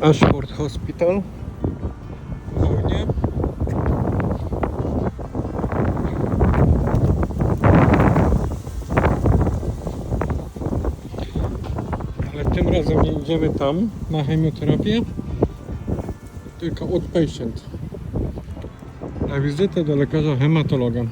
Ashford Hospital. Ogólnie. Ale tym razem nie idziemy tam na chemioterapię, tylko outpatient. Na wizytę do lekarza hematologa.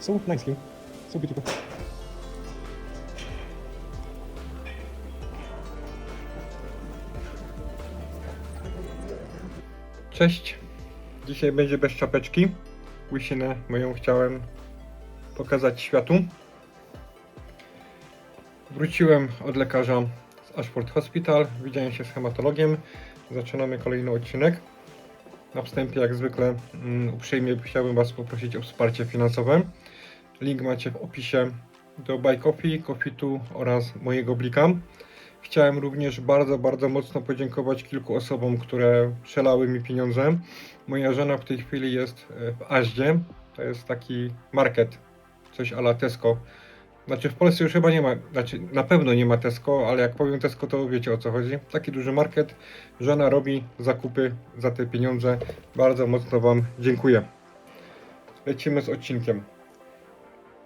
So nice here. So beautiful. Cześć. Dzisiaj będzie bez czapeczki. Łysinę moją chciałem pokazać światu. Wróciłem od lekarza z Ashford Hospital. Widziałem się z hematologiem. Zaczynamy kolejny odcinek. Na wstępie, jak zwykle, mm, uprzejmie chciałbym Was poprosić o wsparcie finansowe. Link macie w opisie do Buy Coffee, Coffee'tu oraz mojego blika. Chciałem również bardzo, bardzo mocno podziękować kilku osobom, które przelały mi pieniądze. Moja żona w tej chwili jest e, w Aździe. To jest taki market, coś ala Tesco. Znaczy w Polsce już chyba nie ma, znaczy na pewno nie ma Tesco, ale jak powiem Tesco, to wiecie o co chodzi. Taki duży market. Żona robi zakupy za te pieniądze. Bardzo mocno Wam dziękuję. Lecimy z odcinkiem.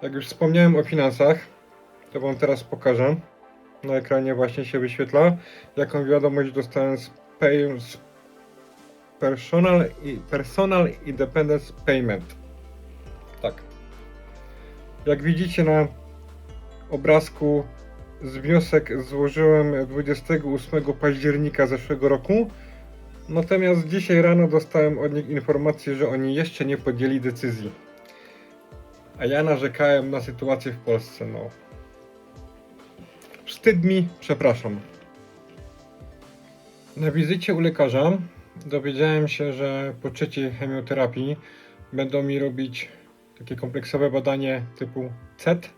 Jak już wspomniałem o finansach, to Wam teraz pokażę. Na ekranie właśnie się wyświetla, jaką wiadomość dostałem z, pay, personal, i- personal Independence Payment. Tak. Jak widzicie na obrazku, z wniosek złożyłem 28 października zeszłego roku. Natomiast dzisiaj rano dostałem od nich informację, że oni jeszcze nie podjęli decyzji. A ja narzekałem na sytuację w Polsce, no. Wstyd mi, przepraszam. Na wizycie u lekarza dowiedziałem się, że po trzeciej chemioterapii będą mi robić takie kompleksowe badanie typu CET.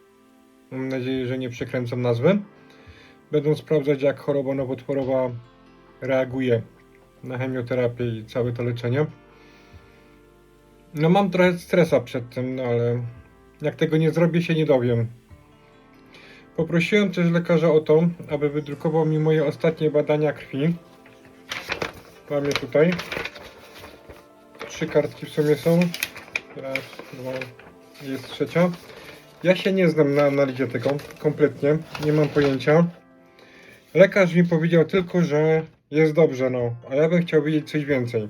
Mam nadzieję, że nie przekręcam nazwy. Będą sprawdzać, jak choroba nowotworowa reaguje na chemioterapię i całe to leczenie. No mam trochę stresa przed tym, no ale jak tego nie zrobię, się nie dowiem. Poprosiłem też lekarza o to, aby wydrukował mi moje ostatnie badania krwi. Mam je tutaj. Trzy kartki w sumie są. Raz, dwa, jest trzecia. Ja się nie znam na analizie tego kompletnie. Nie mam pojęcia. Lekarz mi powiedział tylko, że jest dobrze, no. A ja bym chciał wiedzieć coś więcej.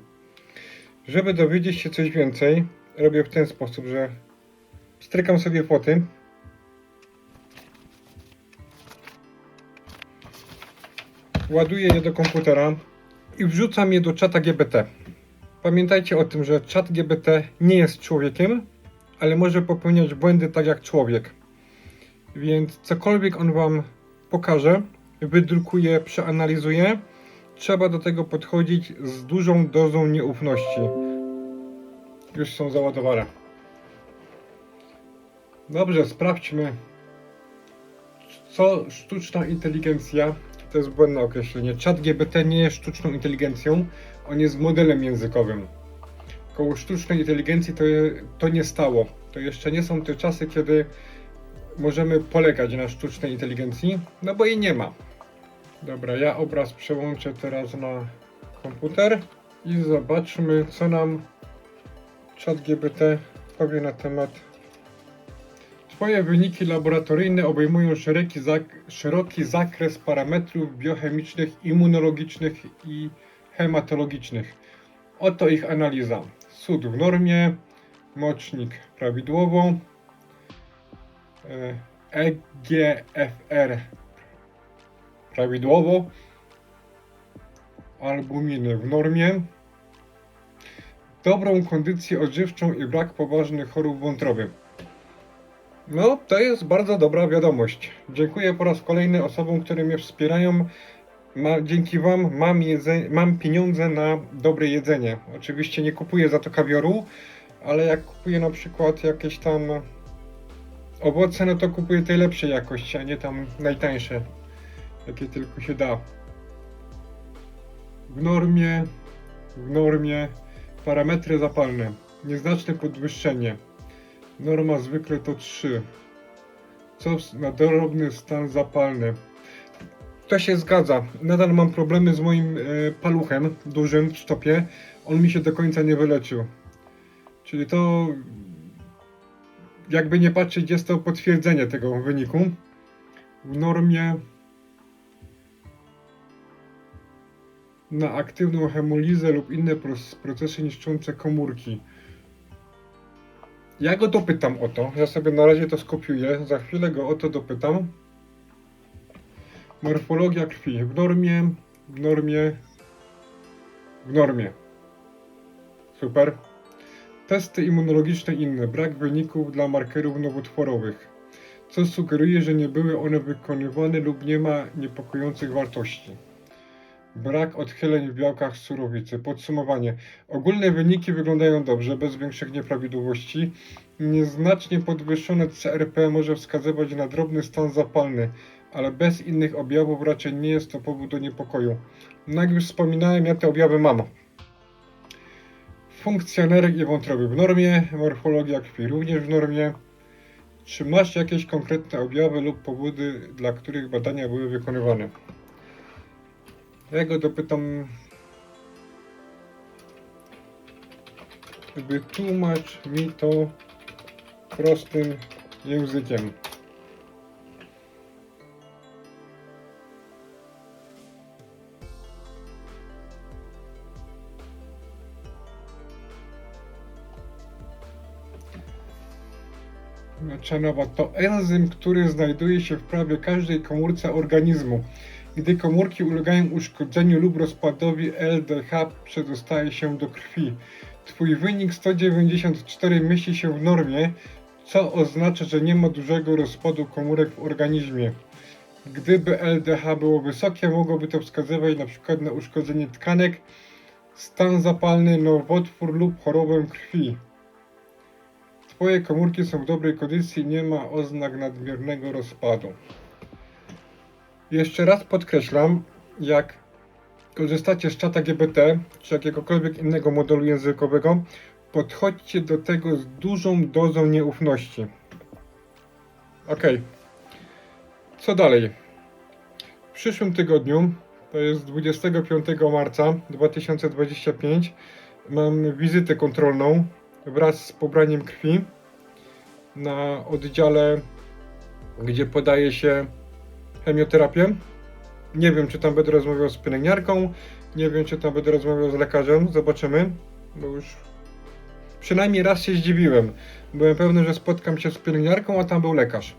Żeby dowiedzieć się coś więcej, robię w ten sposób, że strykam sobie foty ładuję je do komputera i wrzucam je do czata GBT. Pamiętajcie o tym, że czat GBT nie jest człowiekiem, ale może popełniać błędy tak jak człowiek. Więc cokolwiek on wam pokaże, wydrukuje, przeanalizuje, trzeba do tego podchodzić z dużą dozą nieufności. Już są załadowane. Dobrze, sprawdźmy, co sztuczna inteligencja to jest błędne określenie. Chat GBT nie jest sztuczną inteligencją, on jest modelem językowym. Koło sztucznej inteligencji to, je, to nie stało. To jeszcze nie są te czasy, kiedy możemy polegać na sztucznej inteligencji, no bo jej nie ma. Dobra, ja obraz przełączę teraz na komputer i zobaczmy, co nam Chat GBT powie na temat Twoje wyniki laboratoryjne obejmują szeroki, zak- szeroki zakres parametrów biochemicznych, immunologicznych i hematologicznych. Oto ich analiza. Sód w normie, mocznik prawidłowo, e, EGFR prawidłowo, albuminy w normie, dobrą kondycję odżywczą i brak poważnych chorób wątroby. No, to jest bardzo dobra wiadomość. Dziękuję po raz kolejny osobom, które mnie wspierają. Ma, dzięki Wam mam, mam pieniądze na dobre jedzenie. Oczywiście nie kupuję za to kawioru, ale jak kupuję na przykład jakieś tam owoce, no to kupuję tej lepszej jakości, a nie tam najtańsze, jakie tylko się da. w normie, w normie, parametry zapalne, nieznaczne podwyższenie, norma zwykle to 3, co na drobny stan zapalny. To się zgadza. Nadal mam problemy z moim e, paluchem dużym w stopie. On mi się do końca nie wyleczył. Czyli to jakby nie patrzeć, jest to potwierdzenie tego wyniku. W normie na aktywną hemolizę lub inne procesy niszczące komórki. Ja go dopytam o to. Ja sobie na razie to skopiuję. Za chwilę go o to dopytam. Morfologia krwi. W normie, w normie, w normie. Super. Testy immunologiczne inne. Brak wyników dla markerów nowotworowych. Co sugeruje, że nie były one wykonywane lub nie ma niepokojących wartości. Brak odchyleń w białkach surowicy. Podsumowanie. Ogólne wyniki wyglądają dobrze, bez większych nieprawidłowości. Nieznacznie podwyższone CRP może wskazywać na drobny stan zapalny, ale bez innych objawów raczej nie jest to powód do niepokoju. No jak już wspominałem, ja te objawy mam. Funkcjonerek i wątroby w normie, morfologia krwi również w normie. Czy masz jakieś konkretne objawy lub powody, dla których badania były wykonywane? Ja go dopytam. Wytłumacz mi to prostym językiem. Czanowa to enzym, który znajduje się w prawie każdej komórce organizmu. Gdy komórki ulegają uszkodzeniu lub rozpadowi, LDH przedostaje się do krwi. Twój wynik 194 mieści się w normie, co oznacza, że nie ma dużego rozpadu komórek w organizmie. Gdyby LDH było wysokie, mogłoby to wskazywać przykład na uszkodzenie tkanek, stan zapalny, nowotwór lub chorobę krwi. Twoje komórki są w dobrej kondycji i nie ma oznak nadmiernego rozpadu. Jeszcze raz podkreślam, jak korzystacie z czata GBT czy jakiegokolwiek innego modelu językowego, podchodźcie do tego z dużą dozą nieufności. Ok. Co dalej? W przyszłym tygodniu, to jest 25 marca 2025, mam wizytę kontrolną wraz z pobraniem krwi na oddziale, gdzie podaje się chemioterapię. Nie wiem, czy tam będę rozmawiał z pielęgniarką, nie wiem, czy tam będę rozmawiał z lekarzem, zobaczymy, bo już przynajmniej raz się zdziwiłem. Byłem pewny, że spotkam się z pielęgniarką, a tam był lekarz.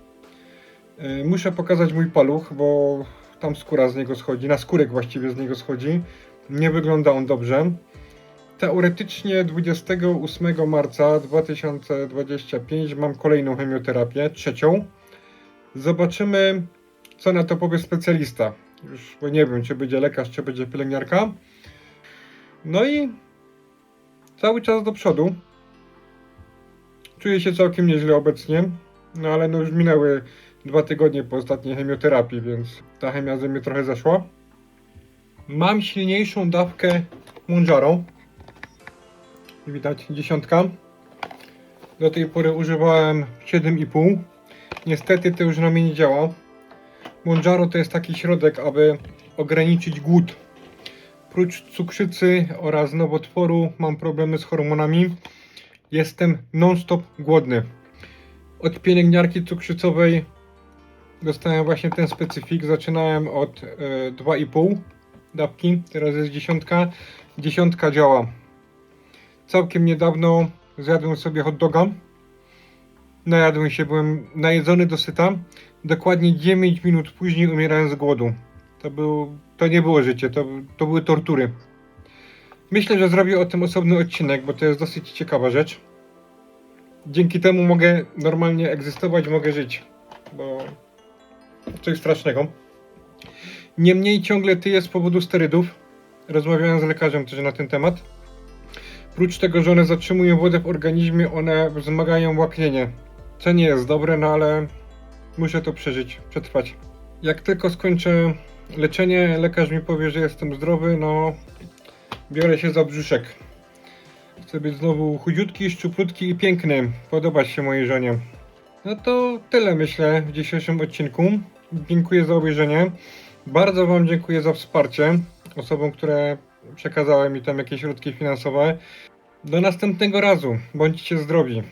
Yy, Muszę pokazać mój paluch, bo tam skóra z niego schodzi, na skórek właściwie z niego schodzi. Nie wygląda on dobrze. Teoretycznie 28 marca 2025 mam kolejną chemioterapię, trzecią. Zobaczymy, co na to powie specjalista. Już bo nie wiem, czy będzie lekarz, czy będzie pielęgniarka. No i cały czas do przodu. Czuję się całkiem nieźle obecnie, no ale no już minęły dwa tygodnie po ostatniej chemioterapii, więc ta chemia ze mnie trochę zeszła. Mam silniejszą dawkę Monjaro. Widać dziesiątka. Do tej pory używałem 7,5. Niestety to już na mnie nie działa. Monjaro to jest taki środek, aby ograniczyć głód. Prócz cukrzycy oraz nowotworu mam problemy z hormonami. Jestem non-stop głodny. Od pielęgniarki cukrzycowej dostałem właśnie ten specyfik. Zaczynałem od e, 2,5 dawki, teraz jest dziesiątka. Dziesiątka działa. Całkiem niedawno zjadłem sobie hot doga. Najadłem się, byłem najedzony do syta. Dokładnie 9 minut później umierałem z głodu. To, był, to nie było życie, to, to były tortury. Myślę, że zrobię o tym osobny odcinek, bo to jest dosyć ciekawa rzecz. Dzięki temu mogę normalnie egzystować, mogę żyć, bo coś strasznego. Niemniej ciągle tyję z powodu sterydów. Rozmawiałem z lekarzem też na ten temat. Prócz tego, że one zatrzymują wodę w organizmie, one wzmagają łaknienie. Co nie jest dobre, no ale muszę to przeżyć, przetrwać. Jak tylko skończę leczenie, lekarz mi powie, że jestem zdrowy, no biorę się za brzuszek. Chcę być znowu chudziutki, szczuplutki i piękny. Podobać się mojej żonie. No to tyle myślę w dzisiejszym odcinku. Dziękuję za obejrzenie. Bardzo Wam dziękuję za wsparcie osobom, które przekazały mi tam jakieś środki finansowe. Do następnego razu. Bądźcie zdrowi.